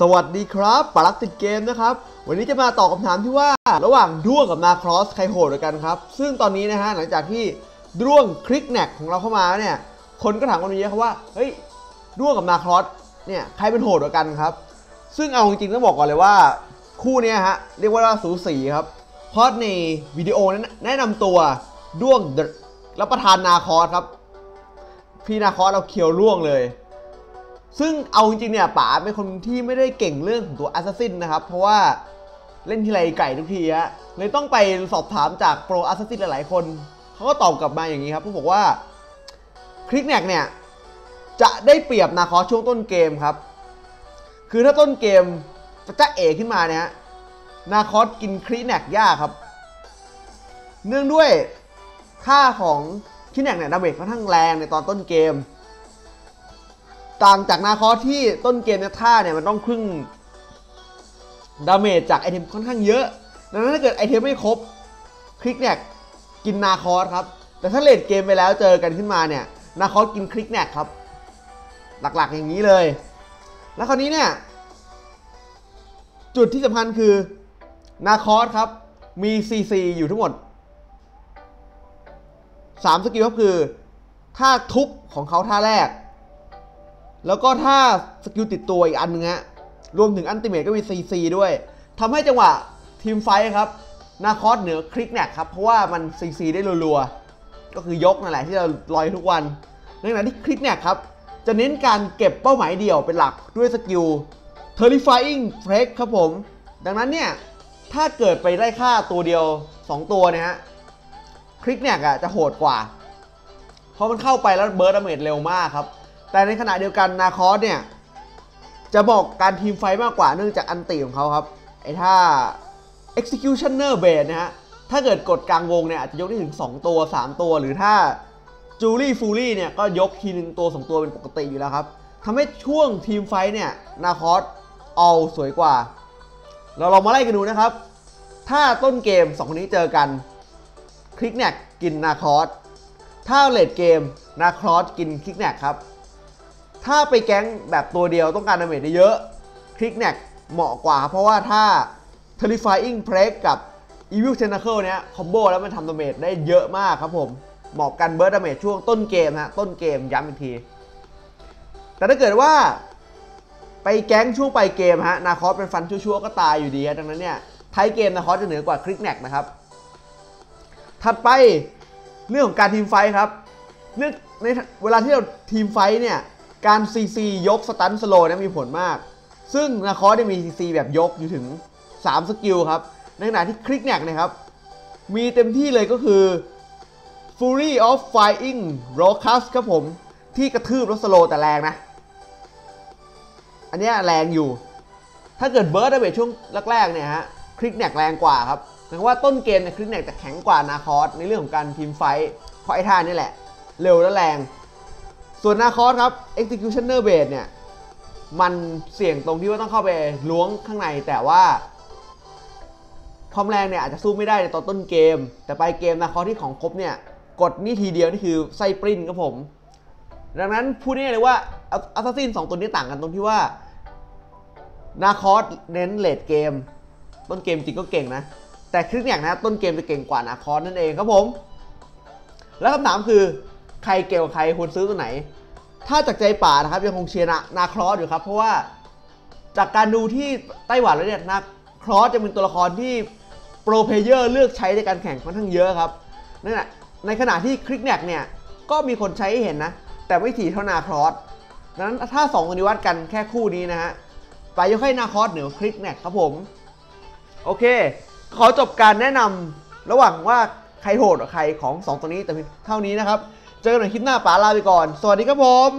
สวัสดีครับปรักติดเกมนะครับ วันนี้จะมาตอบคำถามที่ว่า ระหว่างด้วงกับนาครอสใครโหดกันครับ ซึ่งตอนนี้นะฮะหลังจากที่ด้วงคลิกแนกของเราเข้ามาเนี่ย คนก็ถามกันเยอะครับว่า เฮ้ยด้วงกับนาครอสเนี่ยใครเป็นโหดกันครับ ซึ่งเอาจริงๆต้องบอกก่อนเลยว่า คู่นี้ฮะเรียกว่าสูสีครับ เพราะในวิดีโอนั้นแนะนำตัวด้วงรับประทานนาคอสครับ พี่นาคอสเราเคียวล่วงเลย ซึ่งเอาจริงๆเนี่ยป๋าเป็นคนที่ไม่ได้เก่งเรื่องของตัว Assassin นะครับ เพราะว่าเล่นทีไรไก่ทุกทีฮะเลยต้องไปสอบถามจากโปร Assassin หลายๆ คนเขาก็ตอบกลับมาอย่างนี้ครับเขาบอกว่าคลิกแนกเนี่ยจะได้เปรียบนาคอสช่วงต้นเกมครับ คือถ้าต้นเกมจะเอขึ้นมาเนี่ยนาคอสกินคลิกแนกยากครับ เนื่องด้วยค่าของคลิกแนกเนี่ยดาเมจค่อนข้างแรงในตอนต้นเกม ต่างจากนาคอสที่ต้นเกมเนี่ยท่าเนี่ยมันต้องครึ่งดาเมจจากไอเทมค่อนข้างเยอะดังนั้นถ้าเกิดไอเทมไม่ครบคลิกเนี่ยกินนาคอสครับ แต่ถ้าเลดเกมไปแล้วเจอกันขึ้นมาเนี่ยนาคอสกินคลิกแนกครับ หลักๆอย่างนี้เลย แล้วคราวนี้เนี่ย จุดที่สำคัญคือนาคอสครับ มี CC อยู่ทั้งหมด 3 สกิลก็คือ ท่าทุบของเขาท่าแรก แล้วก็ถ้าสกิลติดตัวอีกอันนึงฮะรวมถึงอันติเมตก็มี CC ด้วยทำให้จังหวะทีมไฟครับนาคอสเหนือคลิกแนกครับ เพราะว่ามัน CC ได้รัวๆ ก็คือยกนั่นแหละที่เราลอยทุกวันในขณะที่คลิกแนกครับ จะเน้นการเก็บเป้าหมายเดี่ยวเป็นหลักด้วยสกิล Terrifying Break ครับผม ดังนั้นเนี่ย ถ้าเกิดไปได้ค่าตัวเดียว 2 ตัวเนี่ยฮะคลิกแนกอะจะโหดกว่า เพราะมันเข้าไปแล้วเบิร์ดดาเมจเร็วมากครับ แต่ในขณะเดียวกันนาคอสเนี่ย จะบอกการทีมไฟมากกว่าเนื่องจากอันติของเขาครับ ไอ้ท่า executioner base นะฮะ ถ้าเกิดกดกลางวงเนี่ย อาจจะยกได้ถึง 2 ตัว 3 ตัวหรือถ้าจูลี่ฟูลี่เนี่ย ก็ยกทีนึงตัว 2 ตัวเป็นปกติอยู่แล้วครับทำให้ช่วงทีมไฟเนี่ยนาคอสเอาสวยกว่า เราลองมาไล่กันดูนะครับ ถ้าต้นเกม 2 คนนี้เจอกันคลิกแนกกินนาคอสถ้าเลดเกมนาคอสกินคลิกแนกครับ ถ้าไปแก๊งแบบตัวเดียวต้องการดาเมจได้เยอะคลิกแนกเหมาะกว่า เพราะว่าถ้า Terrifying Break กับ Evil Tentacle เนี้ยคอมโบแล้วมันทำดาเมจได้เยอะมากครับผม เหมาะกันเบิร์ดดาเมจช่วงต้นเกมฮะต้นเกมย้ำอีกที แต่ถ้าเกิดว่าไปแก๊งช่วงปลายเกมฮะนาคอสเป็นฟันชั่วๆก็ตายอยู่ดีฮะดังนั้นเนี่ยท้ายเกมนาคอสจะเหนือกว่าคลิกแนกนะครับ ถัดไปเรื่องของการทีมไฟครับเรื่องในเวลาที่เราทีมไฟเนี่ย การ CC ยกสตันสโลนี่มีผลมาก ซึ่งนาคอสได้มี CC แบบยกอยู่ถึง 3 สกิลครับ ในขณะที่คลิกแนกนะครับ มีเต็มที่เลยก็คือ Fury of Flying r o c u s ครับผม ที่กระทืบรถสโลแต่แรงนะ อันนี้แรงอยู่ ถ้าเกิดเบิร์ดได้เบช่วงแรกๆเนี่ยฮะคลิกแนกแรงกว่าครับหมายความว่าต้นเกมเนี่ยคลิกแนกจะแข็งกว่านาคอสในเรื่องของการทีมไฟเพราะไอ้ท่านี่แหละ เร็วและแรง ส่วนนาคอสครับ executioner base เนี่ย มันเสี่ยงตรงที่ว่าต้องเข้าไปล้วงข้างในแต่ว่าความแรงเนี่ยอาจจะสู้ไม่ได้ในตอนต้นเกม แต่ไปเกมนาคอสที่ของครบเนี่ย กดนี่ทีเดียวนี่คือไส้ปริ้นครับผม ดังนั้นพูดง่ายเลยว่าอัสซัสซินสองตัวนี้ต่างกันตรงที่ว่านาคอสเน้นเลดเกม ต้นเกมจริงก็เก่งนะ แต่คลิกอย่างนะต้นเกมจะเก่งกว่านาคอสนั่นเองครับผม แล้วคำถามคือ ใครเก่งกว่าใครควรซื้อตัวไหน ถ้าจากใจป่านะครับยังคงเชียร์นานาคลอสอยู่ครับ เพราะว่าจากการดูที่ไต้หวันแล้วเนี่ยนาคลอสจะเป็นตัวละครที่โปรเพเยอร์เลือกใช้ในการแข่งค่อนข้างเยอะครับนั่นแหละในขณะที่คลิกแนกเนี่ยก็มีคนใช้เห็นนะ แต่ไม่ถี่เท่านาคลอสดังนั้นถ้า2ตัวนี้วัดกันแค่คู่นี้นะฮะไปยกให้นาคลอสเหนือคลิกแนกครับผม โอเค ขอจบการแนะนำระหว่างว่าใครโหดกว่าใครของ 2 ตัวนี้แต่เท่านี้นะครับ เจอกันใหม่คลิปหน้าป๋าลาไปก่อน สวัสดีครับผม